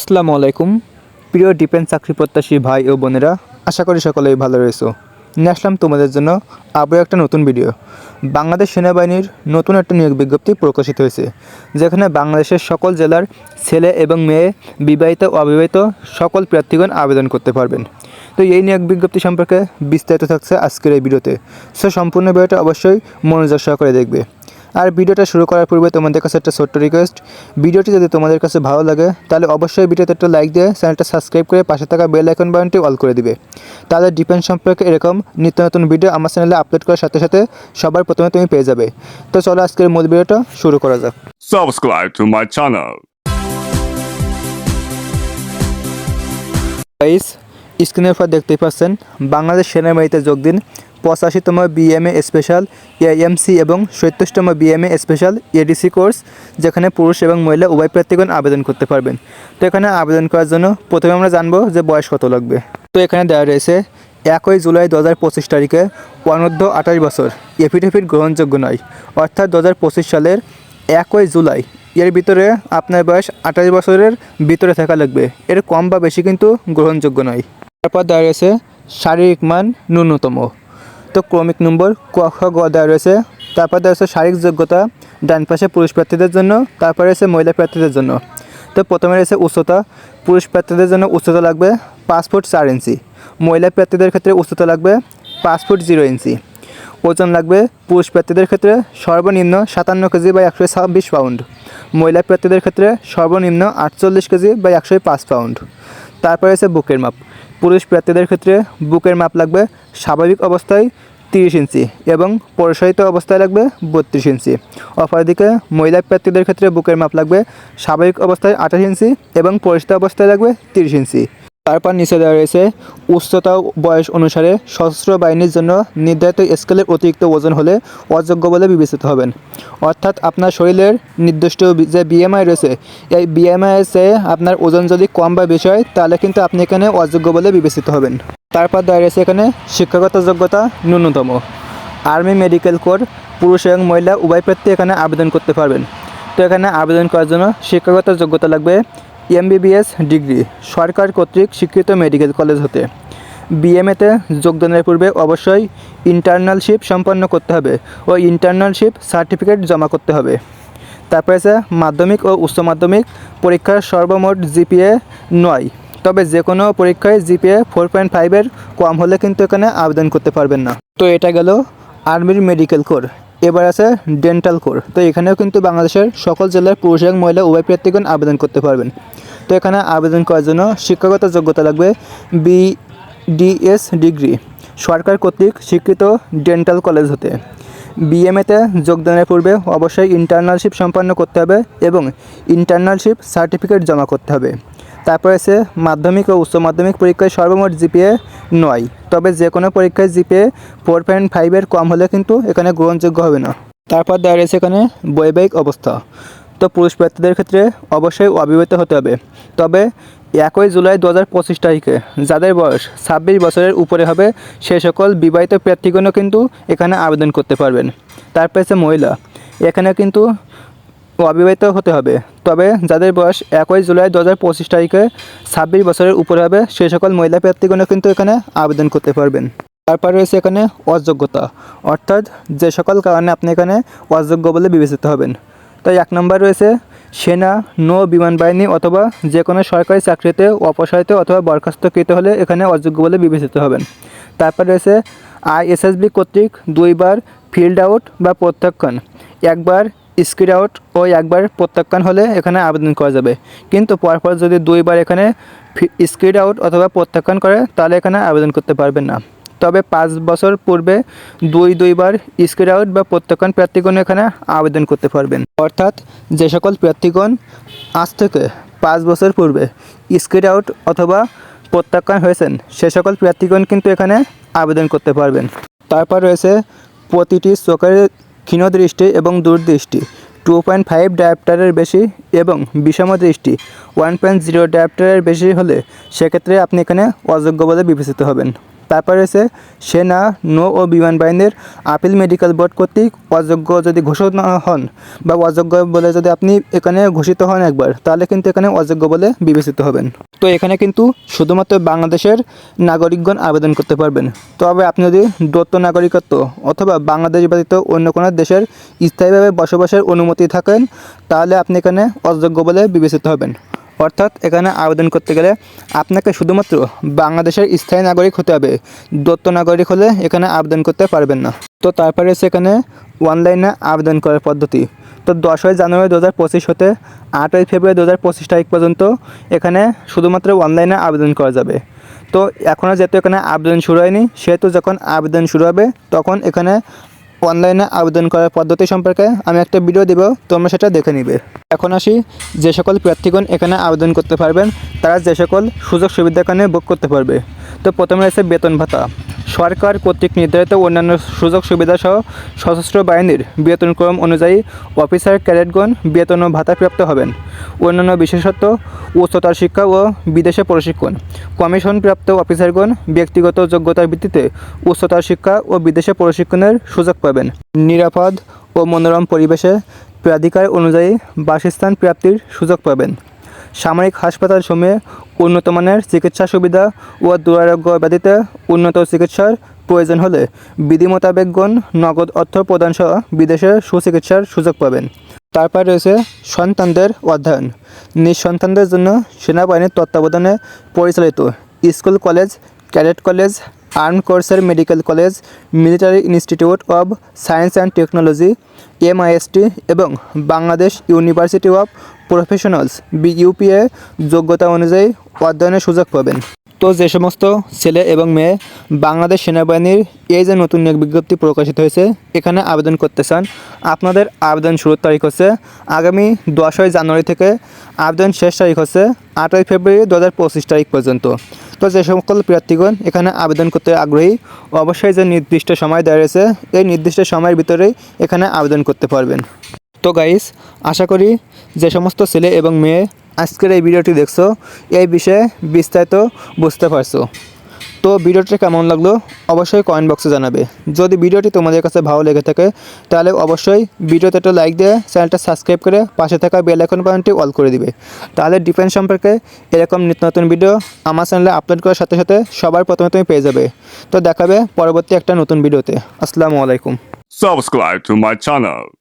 আসসালামু আলাইকুম। প্রিয় ডিফেন্স চাকরি প্রত্যাশী ভাই ও বোনেরা, আশা করি সকলেই ভালো রয়েছো। নিয়ে আসলাম তোমাদের জন্য আবারও একটা নতুন ভিডিও বাংলাদেশ সেনাবাহিনীর নতুন একটা নিয়োগ বিজ্ঞপ্তি প্রকাশিত হয়েছে, যেখানে বাংলাদেশের সকল জেলার ছেলে এবং মেয়ে বিবাহিত ও অবিবাহিত সকল প্রার্থীগণ আবেদন করতে পারবেন। তো এই নিয়োগ বিজ্ঞপ্তি সম্পর্কে বিস্তারিত থাকছে আজকের এই ভিডিওতে সো সম্পূর্ণ ভিডিওটা অবশ্যই মনোযোগ সহকারে দেখবে। আর ভিডিওটা শুরু করার পূর্বে তোমাদের কাছে একটা ছোট্ট রিকোয়েস্ট ভিডিওটি যদি তোমাদের কাছে ভালো লাগে তাহলে অবশ্যই ভিডিওতে একটা লাইক দিয়ে চ্যানেলটা সাবস্ক্রাইব করে পাশে থাকা বেল আইকন বাটনটি অল করে দিবে। তাহলে ডিফেন্স সম্পর্কে এরকম নিত্য নতুন ভিডিও আমার চ্যানেলে আপলোড করার সাথে সাথে সবার প্রথমে তুমি পেয়ে যাবে। তো চলো আজকের মূল ভিডিওটা শুরু করা যাক। To my channel. গাইস স্ক্রিনের উপর দেখতেই পাচ্ছেন বাংলাদেশ সেনাবাহিনীতে যোগ দিন পঁচাশিতম বিএমএ স্পেশাল এএমসি এবং সত্তরতম বিএমএ স্পেশাল এডিসি কোর্স যেখানে পুরুষ এবং মহিলা উভয় প্রার্থীগণ আবেদন করতে পারবেন। তো এখানে আবেদন করার জন্য প্রথমে আমরা জানব যে বয়স কত লাগবে। তো এখানে দেওয়া রয়েছে, একই জুলাই দু হাজার পঁচিশ তারিখে অনূর্ধ্ব আঠাশ বছর এফিডেভিট গ্রহণযোগ্য নয়। অর্থাৎ দু হাজার পঁচিশ সালের একই জুলাই, এর ভিতরে আপনার বয়স আঠাশ বছরের ভিতরে থাকা লাগবে। এর কম বা বেশি কিন্তু গ্রহণযোগ্য নয়। তারপর দেওয়া রয়েছে, শারীরিক মান ন্যূনতম। তো ক্রমিক নম্বর ক খ গ দেওয়া রয়েছে। তারপর দেওয়া রয়েছে শারীরিক যোগ্যতা, ডান পাশে পুরুষ প্রার্থীদের জন্য, তারপরে রয়েছে মহিলা প্রার্থীদের জন্য। তো প্রথমে রয়েছে উচ্চতা, পুরুষ প্রার্থীদের জন্য উচ্চতা লাগবে পাঁচ ফুট চার ইঞ্চি। মহিলা প্রার্থীদের ক্ষেত্রে উচ্চতা লাগবে পাঁচ ফুট জিরো ইঞ্চি। ওজন লাগবে পুরুষ প্রার্থীদের ক্ষেত্রে সর্বনিম্ন সাতান্ন কেজি বা একশো ছাব্বিশ পাউন্ড। মহিলা প্রার্থীদের ক্ষেত্রে সর্বনিম্ন আটচল্লিশ কেজি বা একশো পাঁচ পাউন্ড। তারপরে আছে বুকের মাপ। পুরুষ প্রার্থীদের ক্ষেত্রে বুকের মাপ লাগবে স্বাভাবিক অবস্থায় তিরিশ ইঞ্চি এবং প্রসারিত অবস্থায় লাগবে বত্রিশ ইঞ্চি। অপরদিকে মহিলা প্রার্থীদের ক্ষেত্রে বুকের মাপ লাগবে স্বাভাবিক অবস্থায় আঠাশ ইঞ্চি এবং পরিচিত অবস্থায় লাগবে তিরিশ ইঞ্চি। তারপর নিচে দেওয়া রয়েছে, উচ্চতা বয়স অনুসারে সশস্ত্র বাহিনীর জন্য নির্ধারিত স্কেলের অতিরিক্ত ওজন হলে অযোগ্য বলে বিবেচিত হবেন। অর্থাৎ আপনার শরীরের নির্দিষ্ট যে বিএমআই রয়েছে, এই বিএমআই চেয়ে আপনার ওজন যদি কম বা বেশি হয়, তাহলে কিন্তু আপনি এখানে অযোগ্য বলে বিবেচিত হবেন। তারপর দেওয়া রয়েছে এখানে শিক্ষাগত যোগ্যতা ন্যূনতম। আর্মি মেডিকেল কোর, পুরুষ এবং মহিলা উভয় প্রার্থী এখানে আবেদন করতে পারবেন। তো এখানে আবেদন করার জন্য শিক্ষাগত যোগ্যতা লাগবে এমবিবিএস ডিগ্রি, সরকার কর্তৃক স্বীকৃত মেডিকেল কলেজ হতে। বিএমএতে যোগদানের পূর্বে অবশ্যই ইন্টার্নালশিপ সম্পন্ন করতে হবে ও ইন্টার্নালশিপ সার্টিফিকেট জমা করতে হবে। তারপরে আছে মাধ্যমিক ও উচ্চ মাধ্যমিক পরীক্ষার সর্বমোট জিপিএ নয়, তবে যে কোনো পরীক্ষায় জিপিএ ফোর পয়েন্ট ফাইভের কম হলে কিন্তু এখানে আবেদন করতে পারবেন না। তো এটা গেল আর্মির মেডিকেল কোর। এবার আছে ডেন্টাল কোর তো এখানেও কিন্তু বাংলাদেশের সকল জেলার পুরুষ এবং মহিলা উভয় প্রার্থীগণ আবেদন করতে পারবেন। তো এখানে আবেদন করার জন্য শিক্ষাগত যোগ্যতা লাগবে বি ডিএস ডিগ্রি সরকার কর্তৃক স্বীকৃত ডেন্টাল কলেজ হতে। বিএমএতে যোগদানের পূর্বে অবশ্যই ইন্টার্নালশিপ সম্পন্ন করতে হবে এবং ইন্টার্নালশিপ সার্টিফিকেট জমা করতে হবে। তারপরে আছে মাধ্যমিক ও উচ্চ মাধ্যমিক পরীক্ষায় সর্বমোট জিপিএ নয়। তবে যে কোনো পরীক্ষায় জিপিএ ফোর পয়েন্ট ফাইভের কম হলে কিন্তু এখানে গ্রহণযোগ্য হবে না। তারপর দেওয়া রয়েছে এখানে বৈবাহিক অবস্থা। তো পুরুষ প্রার্থীদের ক্ষেত্রে অবশ্যই অবিবাহিত হতে হবে। তবে একই জুলাই দু হাজার পঁচিশ তারিখে যাদের বয়স ছাব্বিশ বছরের উপরে হবে, সে সকল বিবাহিত প্রার্থীগণও কিন্তু এখানে আবেদন করতে পারবেন। তারপর আছে মহিলা। এখানে কিন্তু অবিবাহিত হতে হবে। তবে যাদের বয়স একই জুলাই দু হাজার পঁচিশ তারিখে ছাব্বিশ বছরের উপরে হবে সেই সকল মহিলা প্রার্থীগণও কিন্তু এখানে আবেদন করতে পারবেন। তারপর রয়েছে এখানে অযোগ্যতা। অর্থাৎ যে সকল কারণে আপনি এখানে অযোগ্য বলে বিবেচিত হবেন। তাই এক নম্বর রয়েছে সেনা, নৌ, বিমান বাহিনী অথবা যে কোনো সরকারি চাকরিতে অপসারিত অথবা বরখাস্তকৃত হলে এখানে অযোগ্য বলে বিবেচিত হবেন। তারপর রয়েছে আইএসএসবি কর্তৃক দুইবার ফিল্ড আউট বা প্রত্যাখ্যান। একবার স্কিড আউট ও একবার প্রত্যাখ্যান হলে এখানে আবেদন করা যাবে। কিন্তু পরপর যদি দুইবার এখানে স্কিড আউট অথবা প্রত্যাখ্যান করে, তাহলে এখানে আবেদন করতে পারবেন না। তবে পাঁচ বছর পূর্বে দুই, দুইবার স্কিড আউট বা প্রত্যাখ্যান প্রার্থীগণ এখানে আবেদন করতে পারবেন। অর্থাৎ যে সকল প্রার্থীগণ আজ থেকে পাঁচ বছর পূর্বে স্কিড আউট অথবা প্রত্যাখ্যান হয়েছেন, সে সকল প্রার্থীগণ কিন্তু এখানে আবেদন করতে পারবেন। তারপর রয়েছে প্রতিটি চোখের ক্ষীণদৃষ্টি এবং দূরদৃষ্টি। টু পয়েন্ট ফাইভ ডায়াপ্টারের বেশি এবং বিষম দৃষ্টি ওয়ান পয়েন্ট জিরো ডায়াপ্টারের বেশি হলে সেক্ষেত্রে আপনি এখানে অযোগ্য বলে বিবেচিত হবেন। তারপর রয়েছে সেনা নৌ ও বিমান বাহিনীর আপিল মেডিকেল বোর্ড কর্তৃক অযোগ্য যদি ঘোষণা হন বা অযোগ্য বলে যদি আপনি এখানে ঘোষিত হন একবার, তাহলে কিন্তু এখানে অযোগ্য বলে বিবেচিত হবেন। তো এখানে কিন্তু শুধুমাত্র বাংলাদেশের নাগরিকগণ আবেদন করতে পারবেন। তবে আপনি যদি দত্ত নাগরিকত্ব অথবা বাংলাদেশ ব্যতীত অন্য কোনো দেশের স্থায়ীভাবে বসবাসের অনুমতি থাকেন, তাহলে আপনি এখানে অযোগ্য বলে বিবেচিত হবেন। অর্থাৎ এখানে আবেদন করতে গেলে আপনাকে শুধুমাত্র বাংলাদেশের স্থায়ী নাগরিক হতে হবে। দত্ত নাগরিক হলে এখানে আবেদন করতে পারবেন না। তো তারপরে সেখানে অনলাইনে আবেদন করার পদ্ধতি। তো দশই জানুয়ারি দু হাজার পঁচিশ হতে আটই ফেব্রুয়ারি দু হাজার পঁচিশ তারিখ পর্যন্ত এখানে শুধুমাত্র অনলাইনে আবেদন করা যাবে। তো এখনও যেহেতু এখানে আবেদন শুরু হয়নি, সেহেতু যখন আবেদন শুরু হবে, তখন এখানে অনলাইনে আবেদন করার পদ্ধতি সম্পর্কে আমি একটা ভিডিও দেব, তোমরা সেটা দেখে নিবে। এখন আসি, যে সকল প্রার্থীগণ এখানে আবেদন করতে পারবেন, তারা যে সকল সুযোগ সুবিধা এখানে বুক করতে পারবে। তো প্রথমে আছে বেতন ভাতা। সরকার কর্তৃক নির্ধারিত অন্যান্য সুযোগ সুবিধা সহ সশস্ত্র বাহিনীর বেতনক্রম অনুযায়ী অফিসার ক্যাডেটগণ বেতন ও ভাতাপ্রাপ্ত হবেন। অন্যান্য বিশেষত্ব, উচ্চতর শিক্ষা ও বিদেশে প্রশিক্ষণ। কমিশনপ্রাপ্ত অফিসারগণ ব্যক্তিগত যোগ্যতার ভিত্তিতে উচ্চতর শিক্ষা ও বিদেশে প্রশিক্ষণের সুযোগ পাবেন। নিরাপদ ও মনোরম পরিবেশে প্রাধিকার অনুযায়ী বাসস্থান প্রাপ্তির সুযোগ পাবেন। সামরিক হাসপাতাল সমূহে উন্নত মানের চিকিৎসা সুবিধা ও দুরারোগ্য ব্যাধিতে উন্নত চিকিৎসার প্রয়োজন হলে বিধি মোতাবেকগণ নগদ অর্থ প্রদান সহ বিদেশে সুচিকিৎসার সুযোগ পাবেন। তারপর রয়েছে সন্তানদের অধ্যয়ন। নিঃসন্তানদের জন্য সেনাবাহিনীর তত্ত্বাবধানে পরিচালিত school college, cadet college arm কোর্সের medical college military institute of science and technology MIST এবং Bangladesh university of professionals BUPA যোগ্যতা অনুযায়ী অধ্যয়নের সুযোগ পাবেন। তো যে সমস্ত ছেলে এবং মেয়ে বাংলাদেশ সেনাবাহিনীর এই যে নতুন নিয়োগ বিজ্ঞপ্তি প্রকাশিত হয়েছে, এখানে আবেদন করতে চান। আপনাদের আবেদন শুরুর তারিখ হচ্ছে আগামী দশই জানুয়ারি থেকে আবেদন শেষ তারিখ হচ্ছে আটই ফেব্রুয়ারি দু হাজার পঁচিশ তারিখ পর্যন্ত। তো যে সকল প্রার্থীগণ এখানে আবেদন করতে আগ্রহী, অবশ্যই যে নির্দিষ্ট সময় দেওয়া রয়েছে, এই নির্দিষ্ট সময়ের ভিতরেই এখানে আবেদন করতে পারবেন। তো গাইস আশা করি যে সমস্ত ছেলে এবং মেয়ে আজকের এই ভিডিওটি দেখছ, এই বিষয়ে বিস্তারিত বুঝতে পারছ। তো ভিডিওটি কেমন লাগল অবশ্যই কমেন্ট বক্সে জানাবে। যদি ভিডিওটি তোমাদের কাছে ভালো লেগে থাকে, তাহলে অবশ্যই ভিডিওতে একটা লাইক দিয়ে চ্যানেলটা সাবস্ক্রাইব করে পাশে থাকা বেল আইকন বাটনটি অল করে দিবে। তাহলে ডিফেন্স সম্পর্কে এরকম নিত্য নতুন ভিডিও আমার চ্যানেলে আপলোড করার সাথে সাথে সবার প্রথমে তুমি পেয়ে যাবে। তো দেখাবে পরবর্তী একটা নতুন ভিডিওতে। আসসালামু আলাইকুম। Subscribe to my channel.